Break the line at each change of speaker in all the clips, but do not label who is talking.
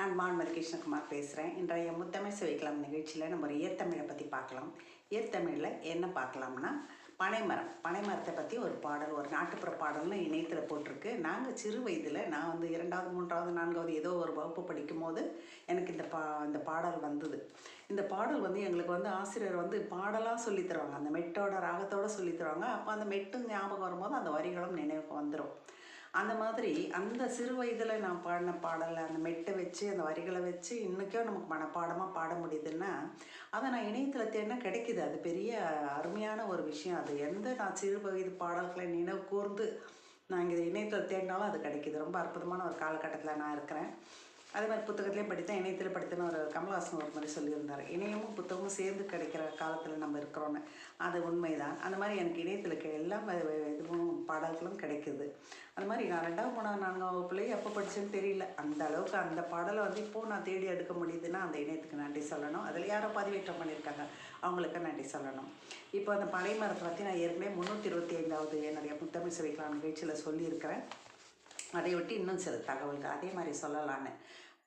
நான் மான்மதி கிருஷ்ணகுமார் பேசுகிறேன் இன்றைய முத்தமிழ் சுவைக்கலாம் நிகழ்ச்சியில் நம்ம ஒரு இயற்தமிழை பற்றி பார்க்கலாம். இயற்தமிழில் என்ன பார்க்கலாம்னா பனைமரம். பனைமரத்தை பற்றி ஒரு பாடல் ஒரு நாட்டுப்புற பாடல்னு இணையத்தில் போட்டிருக்கு. நாங்கள் சிறு வயதில் நான் வந்து இரண்டாவது மூன்றாவது நான்காவது ஏதோ ஒரு வகுப்பு படிக்கும்போது எனக்கு இந்த பா இந்த பாடல் வந்தது. இந்த பாடல் வந்து எங்களுக்கு வந்து ஆசிரியர் வந்து பாடலாக சொல்லித் தருவாங்க. அந்த மெட்டோட ராகத்தோடு சொல்லித் தருவாங்க. அப்போ அந்த மெட்டு ஞாபகம் வரும்போது அந்த வரிகளும் நினைவுக்கு வந்துடும் அந்த மாதிரி அந்த சிறு வயதில் நான் பாடின பாடலை அந்த மெட்டை வச்சு அந்த வரிகளை வச்சு இன்றைக்கும் நமக்கு மனப்பாடமாக பாட முடியுதுன்னா அதை நான் இணையத்தில் தேடினா கிடைக்கிது? அது பெரிய அருமையான ஒரு விஷயம். அது எந்த நான் சிறு வயது பாடல்களை நினைவு கூர்ந்து நான் இங்கே இணையத்தில் தேடினாலும் அது கிடைக்கிது. ரொம்ப அற்புதமான ஒரு காலகட்டத்தில் நான் இருக்கிறேன். அதே மாதிரி புத்தகத்துலேயும் படித்தேன் இணையத்தில் படித்தேன்னு ஒரு கமல்ஹாசன் ஒரு மாதிரி சொல்லியிருந்தார். இணையமும் புத்தகமும் சேர்ந்து கிடைக்கிற காலத்தில் நம்ம இருக்கிறோன்னு அது உண்மைதான். அந்த மாதிரி எனக்கு இணையத்தில் இருக்க எல்லா இதுவும் பாடல்களும் கிடைக்குது. அந்த மாதிரி நான் ரெண்டாவது மூணாவது நான்காம் வகுப்புலேயே எப்போ படித்தேன்னு தெரியல. அந்த அளவுக்கு அந்த பாடலை வந்து இப்போது நான் தேடி எடுக்க முடியுதுன்னா அந்த இணையத்துக்கு நன்றி சொல்லணும். அதில் யாரோ பதிவேற்றம் பண்ணியிருக்காங்க அவங்களுக்கு நன்றி சொல்லணும். இப்போ அந்த பனை மரத்தை பற்றி நான் ஏற்கனவே முந்நூற்றி இருபத்தி ஐந்தாவது என்னுடைய முத்தமிழ் சிவைக்கலாம் நிகழ்ச்சியில் சொல்லியிருக்கிறேன். அதை ஒட்டி இன்னும் சில தகவல்கள். அதே மாதிரி சொல்லலான்னு.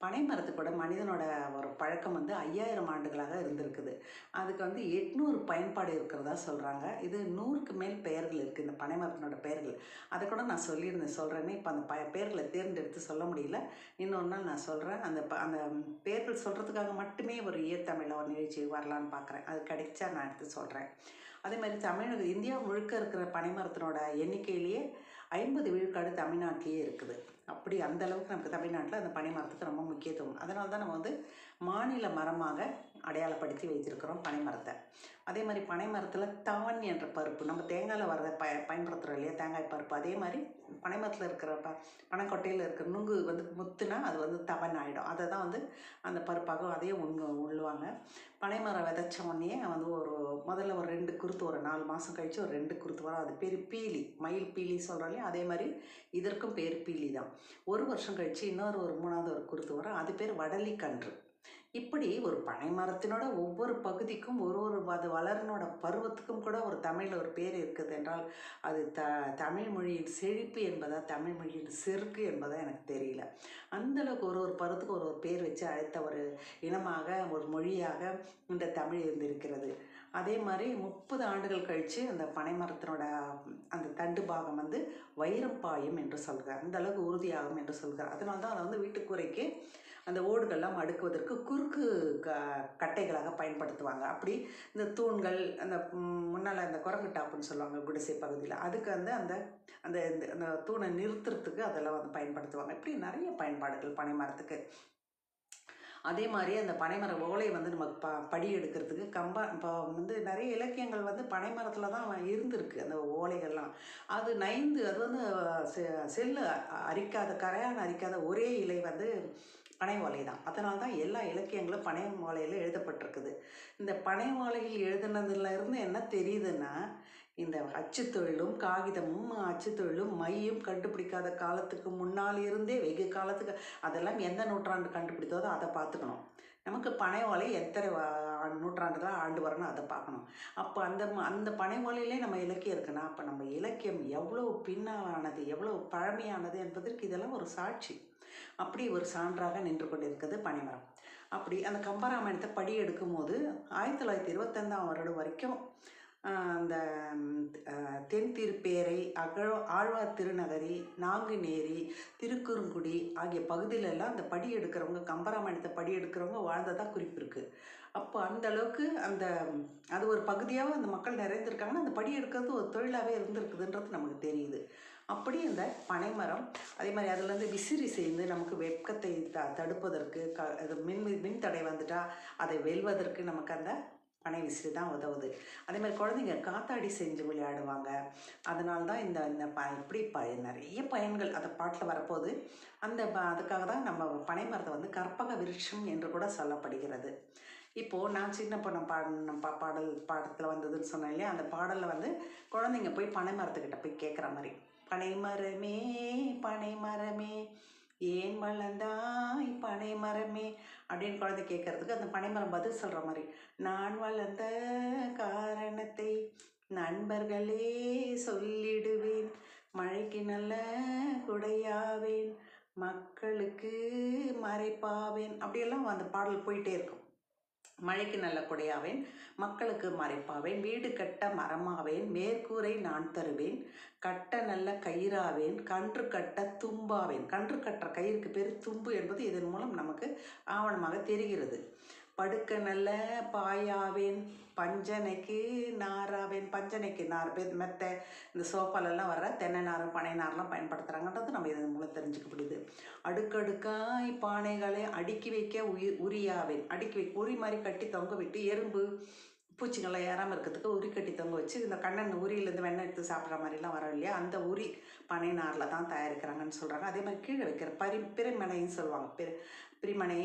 பனை கூட மனிதனோட ஒரு பழக்கம் வந்து ஐயாயிரம் ஆண்டுகளாக இருந்திருக்குது. அதுக்கு வந்து எட்நூறு பயன்பாடு இருக்கிறதா சொல்கிறாங்க இது நூறுக்கு மேல் பெயர்கள் இருக்குது இந்த பனை மரத்தினோட பெயர்கள். அதை கூட நான் சொல்லியிருந்தேன். சொல்கிறேன்னு இப்போ அந்த ப பெயர்களை தேர்ந்தெடுத்து சொல்ல முடியல. இன்னொரு நாள் நான் சொல்கிறேன் அந்த ப அந்த பெயர்கள் சொல்கிறதுக்காக மட்டுமே ஒரு ஈர்த்தமிழில் ஒரு நிகழ்ச்சி வரலான்னு பார்க்குறேன் அது கிடைச்சா நான் எடுத்து சொல்கிறேன் அதே மாதிரி தமிழக இந்தியா முழுக்க இருக்கிற பனைமரத்தினோட எண்ணிக்கையிலேயே ஐம்பது விழுக்காடு தமிழ்நாட்டிலேயே இருக்குது. அப்படி அந்த அளவுக்கு நமக்கு தமிழ்நாட்டில் அந்த பனைமரத்துக்கு ரொம்ப முக்கியத்துவம். அதனால தான் நம்ம வந்து மாநில மரமாக அடையாளப்படுத்தி வைத்திருக்கிறோம் பனைமரத்தை. அதே மாதிரி பனைமரத்தில் தவன் என்ற பருப்பு நம்ம தேங்காயில் வர ப பயன்படுத்துகிறோம் இல்லையா தேங்காய் பருப்பு. அதே மாதிரி பனைமரத்தில் இருக்கிற ப பனைக்கொட்டையில் இருக்கிற நுங்கு வந்து முத்துனா அது வந்து தவன் ஆகிடும் அதை தான் வந்து அந்த பருப்பாக அதையே உண்ணு உள்ளுவாங்க பனைமரம் விதைச்ச உடனே வந்து ஒரு முதல்ல ஒரு ரெண்டு குருத்து ஒரு நாலு மாதம் கழித்து ஒரு ரெண்டு குருத்து வரும். அது பேர் பீலி மயில் பீலி சொல்கிறோம் இல்லையா அதே மாதிரி இதற்கும் பேர் பீலி தான். ஒரு வருஷம் கழித்து இன்னொரு ஒரு மூணாவது ஒரு குருத்து வரும். அது பேர் வடலி கன்று. இப்படி ஒரு பனை மரத்தினோட ஒவ்வொரு பகுதிக்கும் ஒரு ஒரு அது வளரனோட பருவத்துக்கும் கூட ஒரு தமிழில் ஒரு பேர் இருக்குது என்றால் அது த தமிழ் மொழியின் செழிப்பு என்பதா தமிழ் மொழியின் செருக்கு என்பதா எனக்கு தெரியல. அந்தளவுக்கு ஒரு ஒரு பருவத்துக்கு ஒரு ஒரு பேர் வச்சு அழைத்த ஒரு இனமாக ஒரு மொழியாக இந்த தமிழ் இருந்திருக்கிறது. அதே மாதிரி முப்பது ஆண்டுகள் கழித்து அந்த பனைமரத்தினோட அந்த தண்டு பாகம் வந்து வைரம் பாயும் என்று சொல்கிறார் அந்த அளவுக்கு உறுதியாகும் என்று சொல்கிறார் அதனால தான் அதை வந்து வீட்டுக்குறைக்கு அந்த ஓடுகள்லாம் அடுக்குவதற்கு குறுக்கு க கட்டைகளாக பயன்படுத்துவாங்க. அப்படி இந்த தூண்கள் அந்த முன்னால் அந்த குரங்கு டாப்புன்னு சொல்லுவாங்க குடிசை பகுதியில். அதுக்கு வந்து அந்த அந்த இந்த- அந்த தூணை நிறுத்துறதுக்கு அதெல்லாம் வந்து பயன்படுத்துவாங்க. இப்படி நிறைய பயன்பாடுகள் பனை மரத்துக்கு அதே மாதிரி அந்த பனைமர ஓலை வந்து நமக்கு ப படி எடுக்கிறதுக்கு கம்பா இப்போ வந்து நிறைய இலக்கியங்கள் வந்து பனைமரத்தில் தான் இருந்திருக்கு அந்த ஓலைகள்லாம். அது நைந்து அது வந்து செ- செல்லு அரிக்காத கரையான் அரிக்காத ஒரே இலை வந்து பனை ஓலை தான். அதனால தான் எல்லா இலக்கியங்களும் பனை மாலையில் எழுதப்பட்டிருக்குது. இந்த பனை மாலையில் எழுதுனதுலேருந்து என்ன தெரியுதுன்னா இந்த அச்சு தொழிலும் காகிதமும் அச்சு தொழிலும் மையும் கண்டுபிடிக்காத காலத்துக்கு முன்னால் இருந்தே வெகு காலத்துக்கு அதெல்லாம் எந்த நூற்றாண்டு கண்டுபிடித்ததோ அதை பார்த்துக்கணும். நமக்கு பனை ஓலை எத்தனை வா- நூற்றாண்டுகள் ஆண்டு வரணும் அதை பார்க்கணும். அப்போ அந்த ம- அந்த பனைமொழியிலே நம்ம இலக்கியம் இருக்குன்னா அப்போ நம்ம இலக்கியம் எவ்வளோ பின்னாலானது எவ்வளோ பழமையானது என்பதற்கு இதெல்லாம் ஒரு சாட்சி. அப்படி ஒரு சான்றாக நின்று கொண்டிருக்கிறது பனைமரம். அப்படி அந்த கம்பராமாயணத்தை படி எடுக்கும்போது ஆயிரத்தி தொள்ளாயிரத்தி இருபத்தைந்தாம் வருடம் வரைக்கும் அந்த தென் திருப்பேரை அகழ ஆழ்வார் திருநகரி நாங்குநேரி திருக்குறுங்குடி ஆகிய பகுதியிலெல்லாம் அந்த படி எடுக்கிறவங்க கம்பராமாயணத்தை படி எடுக்கிறவங்க வாழ்ந்ததாக குறிப்பு இருக்குது அப்போ அந்த அளவுக்கு அந்த அது ஒரு பகுதியாக அந்த மக்கள் நிறைந்திருக்காங்கன்னா அந்த படி எடுக்கிறது ஒரு தொழிலாகவே இருந்திருக்குதுன்றது நமக்கு தெரியுது. அப்படி இந்த பனைமரம் அதே மாதிரி அதுலேருந்து விசிறி செய்து நமக்கு வெப்பத்தை த தடுப்பதற்கு க அது மின் மின் தடை வந்துட்டால் அதை வெல்வதற்கு நமக்கு அந்த பனை விசிறி தான் உதவுது. அதே மாதிரி குழந்தைங்க காத்தாடி செஞ்சு விளையாடுவாங்க. அதனால தான் இந்த இந்த ப இப்படி ப நிறைய பயன்கள் அந்த பாட்டில் வரப்போகுது. அந்த ப- அதுக்காக தான் நம்ம பனை மரத்தை வந்து கற்பக விருட்சம் என்று கூட சொல்லப்படுகிறது. இப்போது நான் சின்ன பொண்ணு பாடின பா பாடல் பாடத்தில் வந்ததுன்னு சொன்னேன் இல்லையா? அந்த பாடலில் வந்து குழந்தைங்க போய் பனை மரத்துக்கிட்ட போய் கேட்குற மாதிரி. பனை மரமே பனை மரமே ஏன் வளர்ந்தாய் பனை மரமே அப்படின்னு குழந்தை கேட்கறதுக்கு அந்த பனைமரம் பதில் சொல்கிற மாதிரி. நான் வளர்ந்த காரணத்தை நண்பர்களே சொல்லிடுவேன். மழைக்கு நல்ல குடையாவேன். மக்களுக்கு மறைப்பாவேன். அப்படியெல்லாம் அந்த பாடல் போயிட்டே இருக்கும். மழைக்கு நல்ல குடையாவேன் மக்களுக்கு மறைப்பாவேன் வீடு கட்ட மரமாவேன் மேற்கூரை நான் தருவேன் கட்ட நல்ல கயிறாவேன் கன்று கட்ட தும்பாவேன். கன்று கட்டுற கயிறுக்கு பேர் தும்பு என்பது இதன் மூலம் நமக்கு ஆவணமாக தெரிகிறது. படுக்க நல்ல பாயாவேன் பஞ்சனைக்கு நாராவேன் பஞ்சனைக்கு நார் பேர் மெத்தை. இந்த சோப்பாலெல்லாம் வர்ற தென்னை நார் பனை நார்லாம் பயன்படுத்துகிறாங்கன்றது நம்ம இதன் மூலம் தெரிஞ்சுக்க முடியுது அடுக்கடுக்காய் பானைகளை அடுக்கி வைக்க உயிர் உரியாவேன். அடுக்கி வைக்க உரி மாதிரி கட்டி தொங்க விட்டு எறும்பு பூச்சிங்களை ஏறாமல் இருக்கிறதுக்கு உரி கட்டி தொங்க வச்சு இந்த கண்ணன் உரியிலேருந்து வெண்ணெய் எடுத்து சாப்பிட்ற மாதிரிலாம் வரும் இல்லையா? அந்த உரி பனை நாரில் தான் தயாரிக்கிறாங்கன்னு சொல்கிறாங்க அதே மாதிரி கீழே வைக்கிற பரி பிரிமனைன்னு சொல்லுவாங்க. பிரி பிரிமனை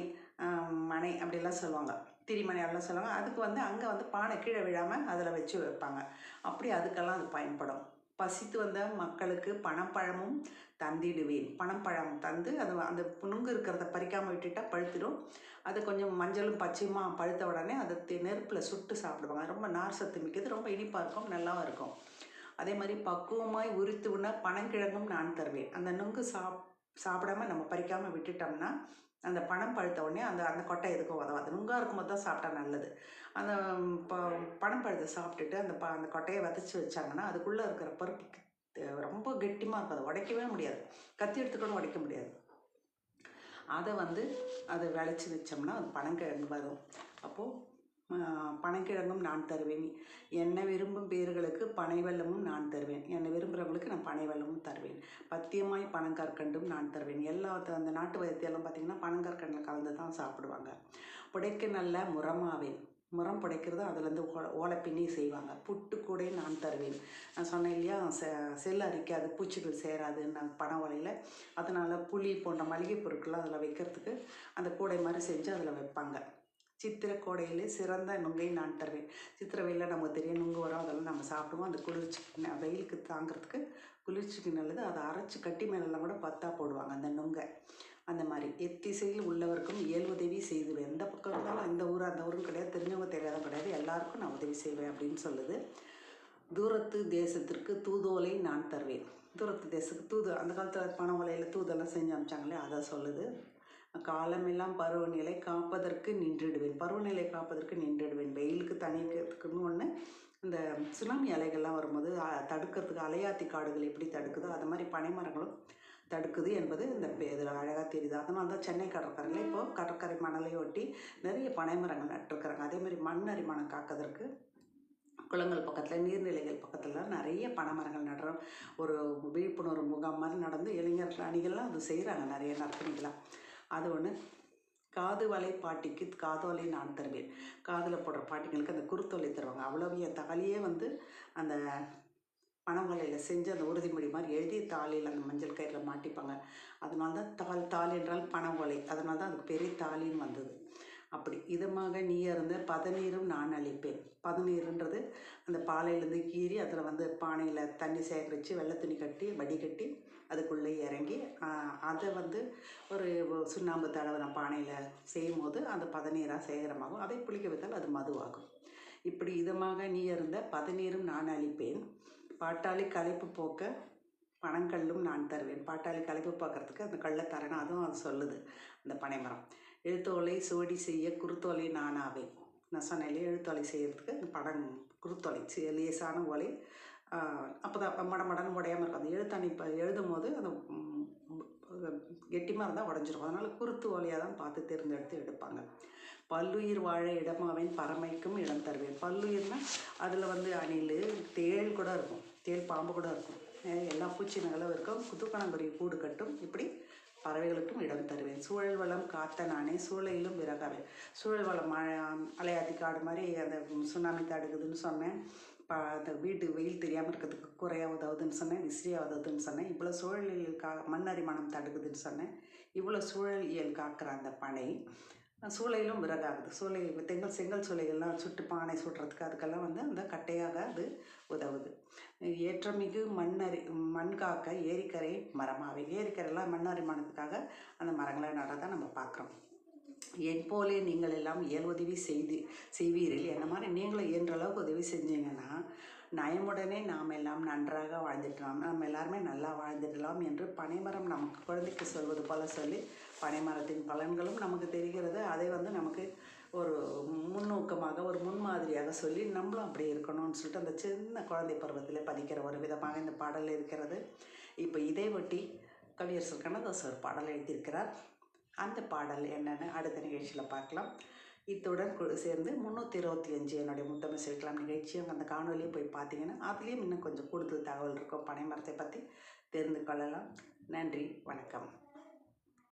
மனை அப்படிலாம் சொல்லுவாங்க. திரிமனை அப்படிலாம் சொல்லுவாங்க. அதுக்கு வந்து அங்கே வந்து பானை கீழே விழாமல் அதில் வச்சு வைப்பாங்க. அப்படி அதுக்கெல்லாம் அது பயன்படும். பசித்து வந்த மக்களுக்கு பணப்பழமும் தந்திடுவேன். பணப்பழம் தந்து அது அந்த நுங்கு இருக்கிறத பறிக்காமல் விட்டுட்டா பழுத்திடும். அது கொஞ்சம் மஞ்சளும் பச்சையுமா பழுத்த உடனே அதை நெருப்பில் சுட்டு சாப்பிடுவாங்க. ரொம்ப நார் சத்து மிக்கது. ரொம்ப இனிப்பாக இருக்கும். நல்லாவும் இருக்கும். அதே மாதிரி பக்குவமாய் உரித்து உண்ண பனங்கிழங்கும் நான் தருவேன். அந்த நுங்கு சாப் சாப்பிடாம நம்ம பறிக்காமல் விட்டுட்டோம்னா அந்த பணம் பழுத்த உடனே அந்த அந்த கொட்டை எதுக்கும் உதவாது நுங்காக இருக்கும்போது தான் சாப்பிட்டா நல்லது. அந்த ப பணம் பழுத சாப்பிட்டுட்டு அந்த ப அந்த கொட்டையை வதச்சி வச்சாங்கன்னா அதுக்குள்ளே இருக்கிற பருப்பு ரொம்ப கெட்டிமாக இருக்கும் அதை உடைக்கவே முடியாது. கத்தி எடுத்துக்கணும் உடைக்க முடியாது. அதை வந்து அதை விளைச்சி வச்சோம்னா அது பணம் கிழங்கு வரும். அப்போது பனங்கிழங்கும் நான் தருவேன். என்னை விரும்பும் பேர்களுக்கு பனைவல்லமும் நான் தருவேன். என்னை விரும்புகிறவங்களுக்கு நான் பனைவல்லமும் தருவேன். பத்தியமாய் பனங்கற்கண்டும் நான் தருவேன். எல்லா அந்த நாட்டு வைத்தியெல்லாம் பார்த்திங்கன்னா பனங்கற்கண்டில் கலந்து தான் சாப்பிடுவாங்க. புடைக்க நல்ல முரமாவேன் முரம் புடைக்கிறது அதுலேருந்து ஓலை ஓலை பின்னி செய்வாங்க. புட்டு கூட நான் தருவேன். நான் சொன்னேன் இல்லையா செ செல் அரிக்காது பூச்சிகள் சேராது நான் பனை ஓலையில். அதனால் புளி போன்ற மளிகை பொருட்கள்லாம் அதில் வைக்கிறதுக்கு அந்த கூடை மாதிரி செஞ்சு அதில் வைப்பாங்க. சித்திரை கோடையிலே சிறந்த நுங்கை நான் தருவேன். சித்திரை வெயிலில் நமக்கு தெரியும் நுங்கு வரும் அதெல்லாம் நம்ம சாப்பிடுவோம். அந்த குளிர்ச்சி வெயிலுக்கு தாங்கிறதுக்கு குளிர்ச்சிக்கு நல்லது. அதை அரைச்சி கட்டி மேலெல்லாம் கூட பத்தா போடுவாங்க அந்த நுங்கை. அந்த மாதிரி எத்திசையில் உள்ளவருக்கும் இயல் உதவி செய்துவேன் எந்த பக்கம் இருந்தாலும் இந்த ஊர் அந்த ஊரும் கிடையாது. தெரிஞ்சவங்க தெரியாதவங்க கிடையாது. எல்லாருக்கும் நான் உதவி செய்வேன் அப்படின்னு சொல்லுது. தூரத்து தேசத்திற்கு தூதோலை நான் தருவேன். தூரத்து தேசத்துக்கு தூது அந்த காலத்தில் பண ஓலையில் தூதெல்லாம் செஞ்சு அமிச்சாங்களே அதை சொல்லுது. காலமெல்லாம் பருவநிலை காப்பதற்கு நின்றுடுவேன். பருவநிலை காப்பதற்கு நின்றுடுவேன். வெயிலுக்கு தணிக்கிறதுக்குன்னு ஒன்று இந்த சுனாமி அலைகள்லாம் வரும்போது தடுக்கிறதுக்கு அலையாத்தி காடுகள் எப்படி தடுக்குதோ அது மாதிரி பனைமரங்களும் தடுக்குது என்பது இந்த இதில் அழகாக தெரியுது. அதனால தான் சென்னை கடற்கரையில் இப்போது கடற்கரை மணலை ஒட்டி நிறைய பனைமரங்கள் நட்டுருக்குறாங்க. அதே மாதிரி மண் அரிமானம் காக்கிறதுக்கு குளங்கள் பக்கத்தில் நீர்நிலைகள் பக்கத்தில் நிறைய பனைமரங்கள் நடுறோம் ஒரு விழிப்புணர்வு முகாம் மாதிரி நடந்து இளைஞர்கள் அணிகள்லாம் அது செய்கிறாங்க நிறைய நற்பணிகளாக அது ஒன்று காது வலை பாட்டிக்கு காதோலை நான் தருவேன். காதில் போடுற பாட்டிங்களுக்கு அந்த குருத்தோலை தருவாங்க. அவ்வளோ என் தாலியே வந்து அந்த பனவலையில் செஞ்சு அந்த உறுதிமொழி மாதிரி எழுதி தாலியில் அந்த மஞ்சள் கயிறில் மாட்டிப்பாங்க. அதனால தான் தால் தாலி என்றால் பணவலை. அதனால தான் அதுக்கு பெரிய தாலின்னு வந்தது. அப்படி இதமாக நீ இருந்த பதநீரும் நான் அளிப்பேன். பதநீருன்றது அந்த பாலையிலேருந்து கீறி அதில் வந்து பானையில் தண்ணி சேகரித்து வெள்ளை துணி கட்டி வடிகட்டி அதுக்குள்ளே இறங்கி அதை வந்து ஒரு சுண்ணாம்பு தடவை பானையில் செய்யும் போது அந்த பதநீராக சேகரமாகும். அதை புளிக்க வைத்தால் அது மதுவாகும். இப்படி இதமாக நீ இருந்த பதநீரும் நான் அளிப்பேன். பாட்டாளி களைப்பு போக்க பனங்கல்லும் நான் தருவேன். பாட்டாளி களைப்பு பார்க்குறதுக்கு அந்த கல்லை தரணும் அதுவும் அது சொல்லுது அந்த பனைமரம். எழுத்தோலை சுவடி செய்ய குறுத்தோலை நானாவேன். நான் சொன்னேன் எழுத்தோலை செய்கிறதுக்கு அந்த படம் குறுத்தோலை லேசான ஓலை அப்போ தான் மட மடன்னு உடையாமல் இருக்கும். அந்த எழுத்தாணி இப்போ எழுதும் போது அந்த கெட்டிமாக இருந்தால் உடஞ்சிரும். அதனால் குருத்து ஓலையாக தான் பார்த்து தேர்ந்தெடுத்து எடுப்பாங்க. பல்லுயிர் வாழ இடமாவேன் பறமைக்கும் இடம் தருவேன். பல்லுயிர்னால் அதில் வந்து அணில் தேள் கூட இருக்கும். தேள் பாம்பு கூட இருக்கும். எல்லா பூச்சினங்களும் இருக்கும். குத்துக்கணங்குருவி கூடு கட்டும். இப்படி பறவைகளுக்கும் இடம் தருவேன். சூழல் வளம் காத்த நானே சூழலிலும் விறகாவேன். சூழல் வளம் மழை அலையாத்தி காடு மாதிரி அந்த சுனாமி தடுக்குதுன்னு சொன்னேன். அந்த வீட்டு வெயில் தெரியாமல் இருக்கிறதுக்கு குறையாக உதவுதுன்னு சொன்னேன் விசிறியாக உதவுதுன்னு சொன்னேன். இவ்வளோ சூழலில் கா மண் தடுக்குதுன்னு சொன்னேன். இவ்வளோ சூழலியல் காக்கிற அந்த பனை சூளையிலும் விறகாகுது. சூளை தெங்கல் செங்கல் சூளைகள்லாம் சுட்டு பானை சுடுறதுக்கு அதுக்கெல்லாம் வந்து அந்த கட்டையாக அது உதவுது. ஏற்றமிகு மண்ணறி மண் காக்க ஏரிக்கரை மரமாகவே ஏரிக்கரைலாம் மண்ணரிமானத்துக்காக அந்த மரங்களை நடதான் நம்ம பார்க்குறோம். என் போலே நீங்கள் எல்லாம் உதவி செய்து செய்வீர்கள் என்ன மாதிரி நீங்களும் இயன்ற அளவுக்கு உதவி செஞ்சீங்கன்னா நயமுடனே நாம் எல்லாம் நன்றாக வாழ்ந்துட்டலாம் நாம் எல்லாருமே நல்லா வாழ்ந்துடலாம் என்று பனைமரம் நமக்கு குழந்தைக்கு சொல்வது போல சொல்லி பனைமரத்தின் பலன்களும் நமக்கு தெரிகிறது. அதை வந்து நமக்கு ஒரு முன்னோக்கமாக ஒரு முன்மாதிரியாக சொல்லி நம்மளும் அப்படி இருக்கணும்னு சொல்லிட்டு அந்த சின்ன குழந்தை பருவத்தில் பதிக்கிற ஒரு விதமாக இந்த பாடல் இருக்கிறது. இப்போ இதை ஒட்டி கவியரசர் கண்ணதாசர் ஒரு பாடல் எழுதியிருக்கிறார். அந்த பாடல் என்னென்னு அடுத்த நிகழ்ச்சியில் பார்க்கலாம். இத்துடன் சேர்ந்து முந்நூற்றி இருபத்தி அஞ்சு என்னுடைய முத்தமிழ் சேர்க்கலாம் நிகழ்ச்சியும் அந்த காணொலியை போய் பார்த்தீங்கன்னா அதுலேயும் இன்னும் கொஞ்சம் கூடுதல் தகவல் இருக்கும். பனைமரத்தை பற்றி தெரிந்து கொள்ளலாம். நன்றி. வணக்கம்.